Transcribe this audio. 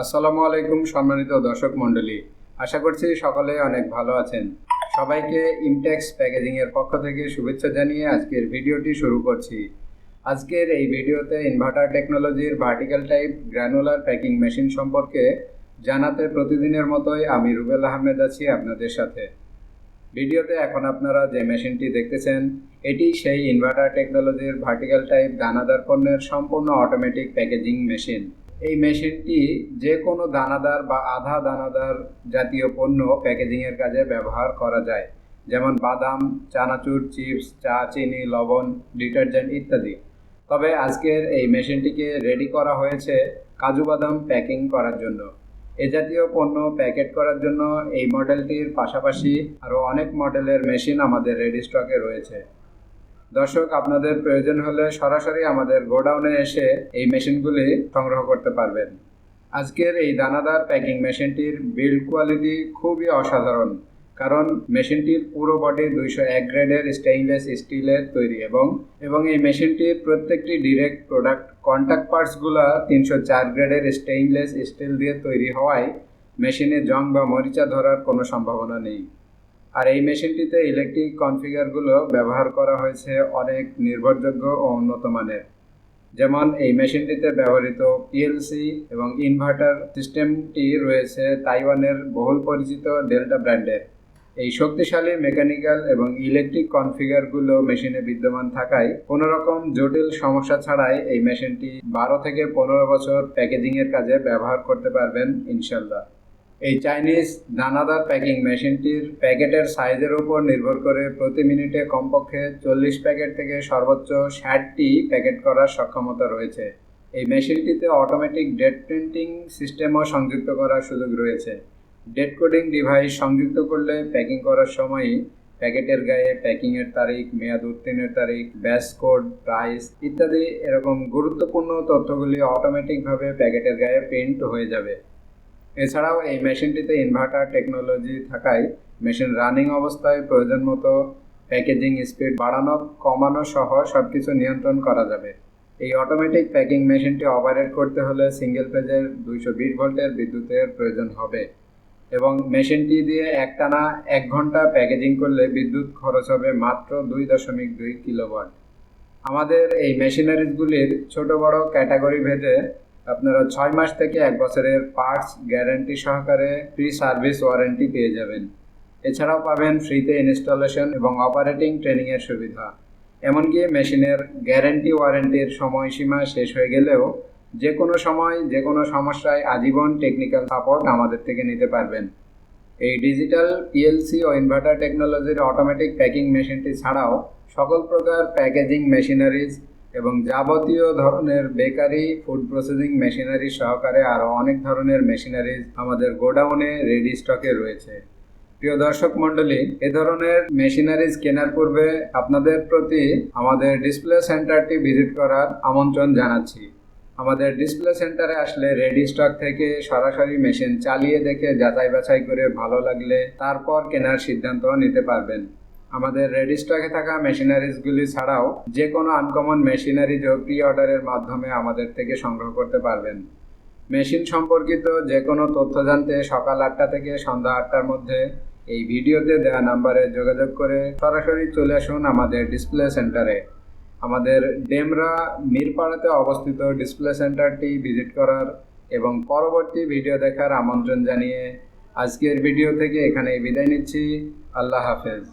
আসসালামু আলাইকুম, সম্মানিত দর্শক মণ্ডলী। আশা করছি সকলে অনেক ভালো আছেন। সবাইকে ইমটেক্স প্যাকেজিং এর পক্ষ থেকে শুভেচ্ছা জানিয়ে আজকের ভিডিওটি শুরু করছি। আজকের এই ভিডিওতে ইনভার্টার টেকনোলজির vertical type granular packing machine সম্পর্কে জানাতে প্রতিদিনের মতোই আমি রুবেল আহমেদ আছি আপনাদের সাথে। ভিডিওতে এখন আপনারা যে মেশিনটি দেখতেছেন, এটি সেই ইনভার্টার টেকনোলজির ভার্টিক্যাল টাইপ দানাদার পণ্যের সম্পূর্ণ অটোমেটিক প্যাকেজিং মেশিন এই মেশিনটি যে কোনো দানাদার বা আধা দানাদার জাতীয় পণ্য প্যাকেজিংয়ের কাজে ব্যবহার করা যায়। যেমন বাদাম, চানাচুর, চিপস, চা, চিনি, লবণ, ডিটারজেন্ট ইত্যাদি। তবে আজকের এই মেশিনটিকে রেডি করা হয়েছে কাজু বাদাম প্যাকিং করার জন্য। এ জাতীয় পণ্য প্যাকেট করার জন্য এই মডেলটির পাশাপাশি আরও অনেক মডেলের মেশিন আমাদের রেডি স্টকে রয়েছে। দর্শক, আপনাদের প্রয়োজন হলে সরাসরি আমাদের গোডাউনে এসে এই মেশিনগুলি সংগ্রহ করতে পারবেন। আজকের এই দানাদার প্যাকিং মেশিনটির বিল্ড কোয়ালিটি খুবই অসাধারণ, কারণ মেশিনটির পুরো বডি দুইশো এক গ্রেডের স্টেইনলেস স্টিলের তৈরি এবং এবং এই মেশিনটির প্রত্যেকটি ডিরেক্ট প্রোডাক্ট কন্ট্যাক্ট পার্টসগুলো তিনশো চার গ্রেডের স্টেইনলেস স্টিল দিয়ে তৈরি হওয়ায় মেশিনে জং বা মরিচা ধরার কোনো সম্ভাবনা নেই। আর এই মেশিনটিতে ইলেকট্রিক কনফিগারগুলো ব্যবহার করা হয়েছে অনেক নির্ভরযোগ্য ও উন্নত মানের। যেমন এই মেশিনটিতে ব্যবহৃত পিএলসি এবং ইনভার্টার সিস্টেমটি রয়েছে তাইওয়ানের বহুল পরিচিত ডেল্টা ব্র্যান্ডের। এই শক্তিশালী মেকানিক্যাল এবং ইলেকট্রিক কনফিগারগুলো মেশিনে বিদ্যমান থাকায় কোনো রকম জটিল সমস্যা ছাড়াই এই মেশিনটি বারো থেকে পনেরো বছর প্যাকেজিংয়ের কাজে ব্যবহার করতে পারবেন ইনশাল্লাহ এই চাইনিজ দানাদার প্যাকিং মেশিনটির প্যাকেটের সাইজের উপর নির্ভর করে প্রতি মিনিটে কমপক্ষে চল্লিশ প্যাকেট থেকে সর্বোচ্চ ষাটটি প্যাকেট করার সক্ষমতা রয়েছে। এই মেশিনটিতে অটোমেটিক ডেট প্রিন্টিং সিস্টেমও সংযুক্ত করার সুযোগ রয়েছে। ডেট কোডিং ডিভাইস সংযুক্ত করলে প্যাকিং করার সময়ই প্যাকেটের গায়ে প্যাকিংয়ের তারিখ, মেয়াদ উত্তীর্ণের তারিখ ব্যাস কোড প্রাইস ইত্যাদি এরকম গুরুত্বপূর্ণ তথ্যগুলি অটোমেটিকভাবে প্যাকেটের গায়ে প্রিন্ট হয়ে যাবে। এছাড়াও এই মেশিনটিতে ইনভার্টার টেকনোলজি থাকায় মেশিন রানিং অবস্থায় প্রয়োজন মতো প্যাকেজিং স্পিড বাড়ানো, কমানো সহ সব কিছু নিয়ন্ত্রণ করা যাবে। এই অটোমেটিক প্যাকিং মেশিনটি অপারেট করতে হলে সিঙ্গেল পেজের দুইশো বিশ ভোল্টের বিদ্যুতের প্রয়োজন হবে এবং মেশিনটি দিয়ে একটানা এক ঘণ্টা প্যাকেজিং করলে বিদ্যুৎ খরচ হবে মাত্র দুই দশমিক দুই কিলোওয়াট। আমাদের এই মেশিনারিজগুলির ছোট বড় ক্যাটাগরি ভেদে আপনারা ছয় মাস থেকে এক বছরের পার্টস গ্যারান্টি সহকারে ফ্রি সার্ভিস ওয়ারেন্টি পেয়ে যাবেন। এছাড়াও পাবেন ফ্রিতে ইনস্টলেশন এবং অপারেটিং ট্রেনিংয়ের সুবিধা। এমনকি মেশিনের গ্যারান্টি ওয়ারেন্টির সময়সীমা শেষ হয়ে গেলেও যে কোনো সময় যে কোনো সমস্যায় আজীবন টেকনিক্যাল সাপোর্ট আমাদের থেকে নিতে পারবেন। এই ডিজিটাল পিএলসি ও ইনভার্টার টেকনোলজির অটোমেটিক প্যাকিং মেশিনটি ছাড়াও সকল প্রকার প্যাকেজিং মেশিনারিজ এবং যাবতীয় ধরনের বেকারি ফুড প্রসেসিং মেশিনারি সহকারে আরও অনেক ধরনের মেশিনারিজ আমাদের গোডাউনে রেডি স্টকে রয়েছে। প্রিয় দর্শক মণ্ডলী, এ ধরনের মেশিনারিজ কেনার পূর্বে আপনাদের প্রতি আমাদের ডিসপ্লে সেন্টারটি ভিজিট করার আমন্ত্রণ জানাচ্ছি। আমাদের ডিসপ্লে সেন্টারে আসলে রেডি স্টক থেকে সরাসরি মেশিন চালিয়ে দেখে যাচাই বাছাই করে ভালো লাগলে তারপর কেনার সিদ্ধান্ত নিতে পারবেন। আমাদের রেডি স্টকে থাকা মেশিনারিজগুলি ছাড়াও যে কোনো আনকমন মেশিনারিজও প্রি অর্ডারের মাধ্যমে আমাদের থেকে সংগ্রহ করতে পারবেন। মেশিন সম্পর্কিত যে কোনো তথ্য জানতে সকাল আটটা থেকে সন্ধ্যা আটটার মধ্যে এই ভিডিওতে দেওয়া নাম্বারে যোগাযোগ করে সরাসরি চলে আসুন আমাদের ডিসপ্লে সেন্টারে আমাদের ডেমরা মিরপাড়াতে অবস্থিত ডিসপ্লে সেন্টারটি ভিজিট করার এবং পরবর্তী ভিডিও দেখার আমন্ত্রণ জানিয়ে আজকের ভিডিও থেকে এখানেই বিদায় নিচ্ছি। আল্লাহ হাফেজ।